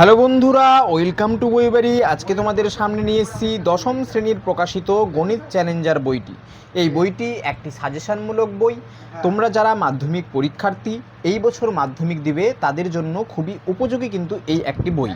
Hello বন্ধুরা welcome to বইবাড়ি। আজকে তোমাদের সামনে নিয়ে এসেছি দশম শ্রেণির প্রকাশিত গণিত চ্যালেঞ্জার বইটি। এই বইটি একটি সাজেশনমূলক বই। তোমরা যারা মাধ্যমিক পরীক্ষার্থী এই বছর মাধ্যমিক দিবে তাদের জন্য খুবই উপযোগী কিন্তু এই একটি বই।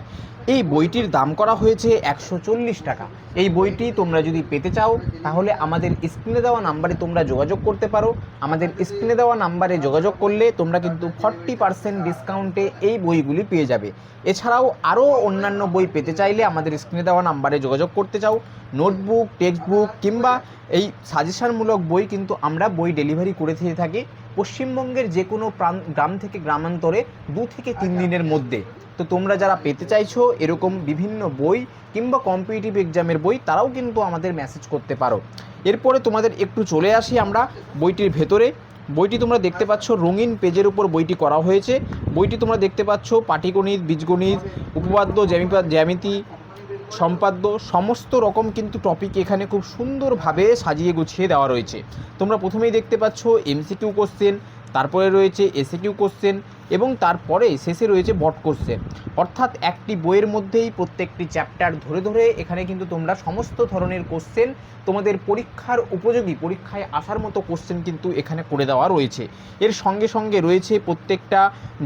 এই বইটির দাম করা হয়েছে একশো চল্লিশ টাকা। এই বইটি তোমরা যদি পেতে চাও, তাহলে আমাদের স্ক্রিনে দেওয়া নাম্বারে তোমরা যোগাযোগ করতে পারো। আমাদের স্ক্রিনে দেওয়া নাম্বারে যোগাযোগ করলে তোমরা কিন্তু ফর্টি পার্সেন্ট ডিসকাউন্টে এই বইগুলি পেয়ে যাবে। এছাড়াও আরও অন্যান্য বই পেতে চাইলে আমাদের স্ক্রিনে দেওয়া নাম্বারে যোগাযোগ করতে চাও। নোটবুক টেক্সট বুক কিংবা এই সাজেশনমূলক বই কিন্তু আমরা বই ডেলিভারি করে দিয়ে থাকি। পশ্চিমবঙ্গের যে কোনো প্রান গ্রাম থেকে গ্রামান্তরে দু থেকে তিন দিনের মধ্যে। তো তোমরা যারা পেতে চাইছো এরকম বিভিন্ন বই কিংবা কম্পিটিটিভ এক্সামের বই তারাও কিন্তু আমাদের মেসেজ করতে পারো। এরপরে তোমাদের একটু চলে আসি আমরা বইটির ভেতরে। বইটি তোমরা দেখতে পাচ্ছ রঙিন পেজের উপর বইটি করা হয়েছে। বইটি তোমরা দেখতে পাচ্ছ পাটিগণিত বীজগণিত উপপাদ্য জ্যামিপা- জ্যামিতি সম্পাদ্য সমস্ত রকম কিন্তু টপিক এখানে খুব সুন্দরভাবে সাজিয়ে গুছিয়ে দেওয়া রয়েছে। তোমরা প্রথমেই দেখতে পাচ্ছ এমসিকিউ কোশ্চেন তারপরে রয়েছে এসিকিউ কোশ্চেন এবং তারপরে শেষে রয়েছে বট কোশ্চেন অর্থাৎ একটি বইয়ের মধ্যেই প্রত্যেকটি চ্যাপ্টার ধরে ধরে এখানে কিন্তু তোমরা সমস্ত ধরনের কোশ্চেন তোমাদের পরীক্ষার উপযোগী, পরীক্ষায় আসার মতো কোশ্চেন কিন্তু এখানে করে দেওয়া রয়েছে। এর সঙ্গে সঙ্গে রয়েছে প্রত্যেকটা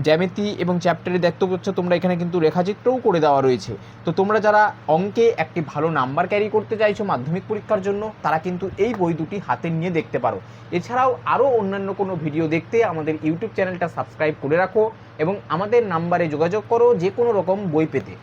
জ্যামিতি এবং চ্যাপ্টারে দেখতে পাচ্ছ তোমরা এখানে কিন্তু রেখাচিত্রও করে দেওয়া রয়েছে। তো তোমরা যারা অঙ্কে একটি ভালো নাম্বার ক্যারি করতে চাইছো মাধ্যমিক পরীক্ষার জন্য, তারা কিন্তু এই বই দুটি হাতে নিয়ে দেখতে পারো। এছাড়াও আরও অন্যান্য কোনো ভিডিও দেখতে আমাদের ইউটিউব চ্যানেলটা সাবস্ক্রাইব করে রাখো এবং আমাদের নাম্বারে যোগাযোগ করো যে কোনো রকম বই পেতে।